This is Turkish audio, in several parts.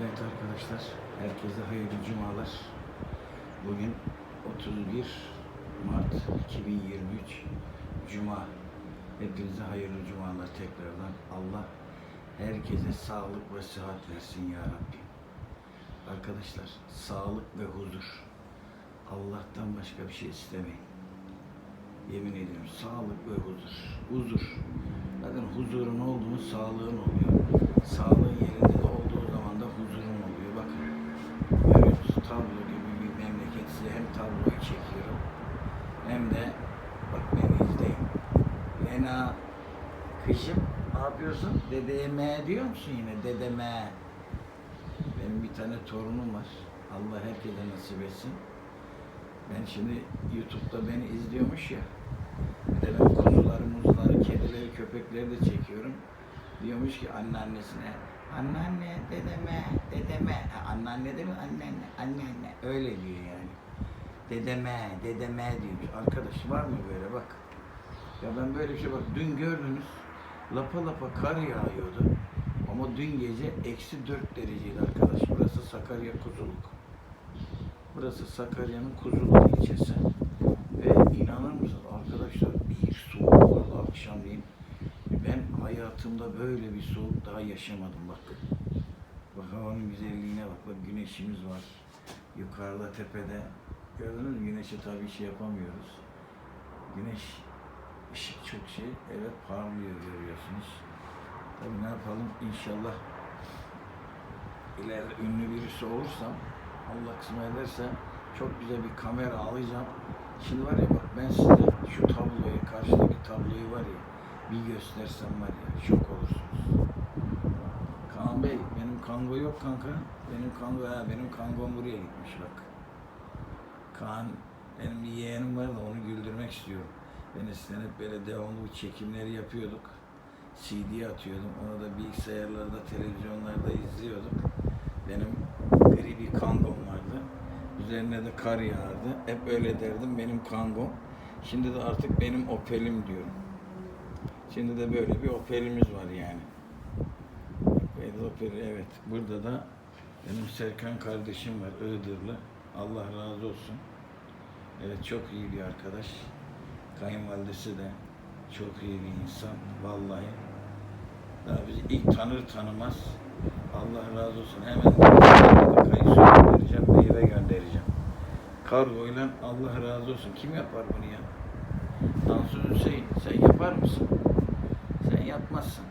Evet arkadaşlar, herkese hayırlı cumalar. Bugün 31 Mart 2023 Cuma. Hepinize hayırlı cumalar tekrardan. Allah herkese sağlık ve sıhhat versin ya Rabbi. Arkadaşlar, sağlık ve huzur. Allah'tan başka bir şey istemeyin. Yemin ediyorum sağlık ve huzur. Huzur. Zaten huzurun olduğu mu sağlığın oluyor. Sağlığın yerinde de olduğu zaman da huzurun oluyor. Bakın görüyorsunuz tablo gibi bir memleket size hem tabloyu çekiyorum hem de bak beni izleyin. Lena kışım ne yapıyorsun? Dedeye me diyor musun yine? Dedeme. Benim bir tane torunum var. Allah herkese nasip etsin. Ben şimdi YouTube'da beni izliyormuş ya. Bir de ben kuzuları, muzları, kedileri, köpekleri de çekiyorum. Diyormuş ki anneannesine, anneanne, dedeme, dedeme. Anneanne değil mi? Anneanne, anneanne. Öyle diyor yani. Dedeme, dedeme diyor. Arkadaş var mı böyle bak. Ya ben böyle bir şey bak. Dün gördünüz. Lapa lapa kar yağıyordu. Ama dün gece eksi 4 dereceydi arkadaş. Burası Sakarya Kuzuluk. Burası Sakarya'nın Kuzuluk ilçesi. Ve inanır mısınız arkadaşlar bir soğuk vardı akşamleyin. Ben hayatımda böyle bir soğuk daha yaşamadım bak. Bak havanın güzelliğine bak. Bak güneşimiz var. Yukarıda tepede. Gördünüz mü? Güneşe tabii şey yapamıyoruz. Güneş ışık çok şey. Evet parlıyor görüyorsunuz. Tabii ne yapalım inşallah ileride ünlü birisi olursam Allah kısmet ederse çok güzel bir kamera alacağım. Şimdi var ya bak ben size şu tabloyu, karşıdaki tabloyu var ya bir göstersem var ya şok olursunuz. Kaan Bey benim kango yok kanka. Benim kango ha benim kangom buraya gitmiş bak. Kaan benim bir yeğenim var da onu güldürmek istiyorum. Ben eskiden böyle devamlı çekimleri yapıyorduk. CD atıyordum. Onu da bilgisayarlarda, televizyonlarda izliyorduk. Benim gri bir kangom vardı. Üzerine de kar yağardı. Hep öyle derdim benim kangom. Şimdi de artık benim Opel'im diyorum. Şimdi de böyle bir Opel'imiz var yani. Opel, Opel, evet. Burada da benim Serkan kardeşim var, Iğdırlı. Allah razı olsun. Evet, çok iyi bir arkadaş. Kayınvalidesi de çok iyi bir insan. Vallahi. Daha bizi ilk tanır tanımaz. Allah razı olsun. Hemen kayısı göndereceğim, meyve göndereceğim. Kargoyla Allah razı olsun. Kim yapar bunu ya? Tansu Hüseyin, sen yapar mısın? Sen yapmazsın.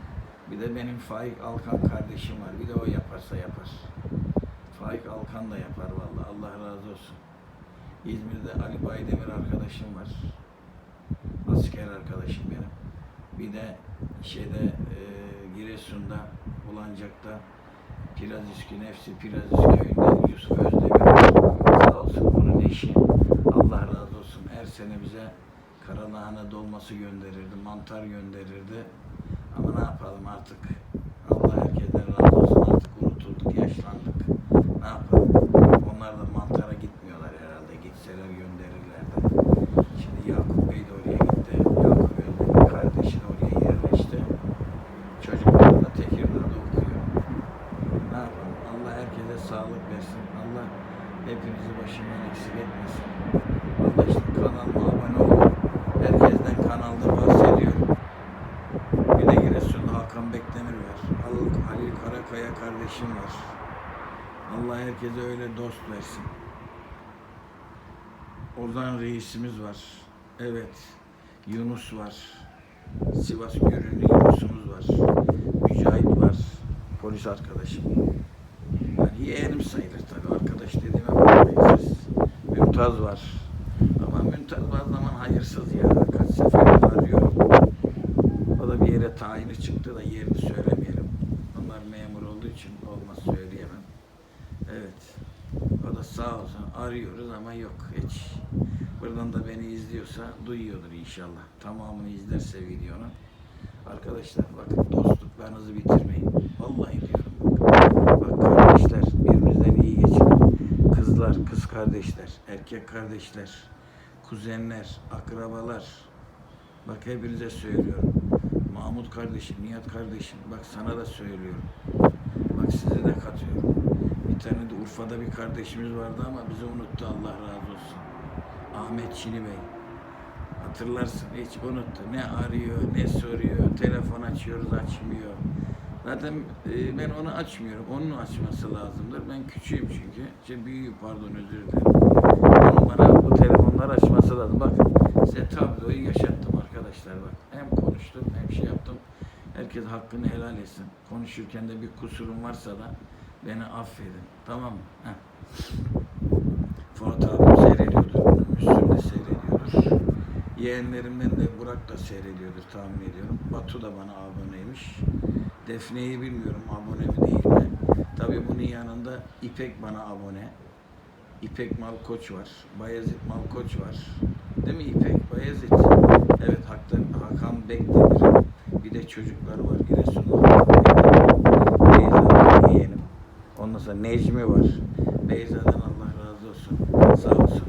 Bir de benim Faik Alkan kardeşim var. Bir de o yaparsa yapar. Faik Alkan da yapar vallahi. Allah razı olsun. İzmir'de Ali Baydemir arkadaşım var. Asker arkadaşım benim. Bir de şeyde e, Giresun'da, Bulancak'ta Pirazüskü Nefsi Pirazüskü köyünden Yusuf Özdemir. Sağ olsun onun eşi. Allah razı olsun. Her sene bize karalahana dolması gönderirdi, mantar gönderirdi. Ne yapalım artık. Allah herkesten razı olsun. Artık unutulduk, yaşlandık. Ne yapalım? Onlar da mantara gitmiyorlar herhalde. Gitseler gönderirlerdi. Şimdi Yakup Bey de oraya gitti. Yakup Bey kardeşi de oraya yerleşti. Çocuklar da Tekirdağ'da okuyor. Ne yapalım? Allah herkese sağlık versin. Allah hepinizi başından eksik etmesin. Allah işte kanalıma abone olun. Herkesten kanalda bahsediyorum. Bir de Giresun'da Hakan Bekdemir var. Halil, Karakaya kardeşim var. Allah herkese öyle dost versin. Ozan reisimiz var. Evet. Yunus var. Sivas Gürünlü Yunus'umuz var. Mücahit var. Polis arkadaşım. Yani yeğenim sayılır tabii. Arkadaş dediğime bakmayın. Mümtaz var. Ama Mümtaz bazı zaman hayırsız ya. Kaç sefer arıyorum. O da bir yere tayini çıktı da yerini söylemeyelim. Onlar memur olduğu için olmaz söyleyemem. Evet. O da sağ olsun arıyoruz ama yok hiç. Buradan da beni izliyorsa duyuyordur inşallah. Tamamını izlerse videonun. Arkadaşlar bakın dostluklarınızı bitirmeyin. Vallahi diyorum. Bak kardeşler birbirinizden iyi geçin. Kızlar, kız kardeşler, erkek kardeşler, kuzenler, akrabalar. Bak hepinize söylüyorum. Mahmut kardeşim, Nihat kardeşim bak sana da söylüyorum. Bak size de katıyorum. Urfa'da bir kardeşimiz vardı ama bizi unuttu Allah razı olsun. Ahmet Çini Bey. Hatırlarsın hiç unuttu. Ne arıyor, ne soruyor, telefon açıyoruz açmıyor. Zaten e, ben onu açmıyorum. Onun açması lazımdır. Ben küçüğüm çünkü. Şey büyüğüm pardon özür dilerim. Onun bana bu telefonları açması lazım. Bak size tabloyu yaşattım arkadaşlar bak. Hem konuştum hem şey yaptım. Herkes hakkını helal etsin. Konuşurken de bir kusurum varsa da beni affedin. Tamam mı? Heh. Fuat abim seyrediyordur. Müslüm de seyrediyordur. Yeğenlerimden de Burak da seyrediyordur tahmin ediyorum. Batu da bana aboneymiş. Defne'yi bilmiyorum abone mi değil mi. Tabii bunun yanında İpek bana abone. İpek Malkoç var. Bayezid Malkoç var. Değil mi İpek? Bayezid. Evet Hakan, Hakan Bekdemir. Bir de çocuklar var. Giresun'da Hakan. Beyza'dan yeğenim. Ondan sonra Necmi var. Beyza'dan Allah razı olsun. Sağ olsun.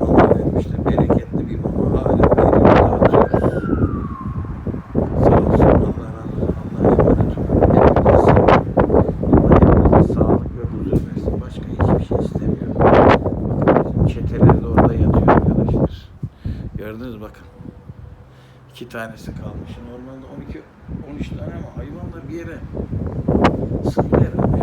Mama vermişler. Bereketli bir mama. 2 tanesi kalmış. Normalde 12 13 tane ama hayvanlar bir yere sığdı herhalde.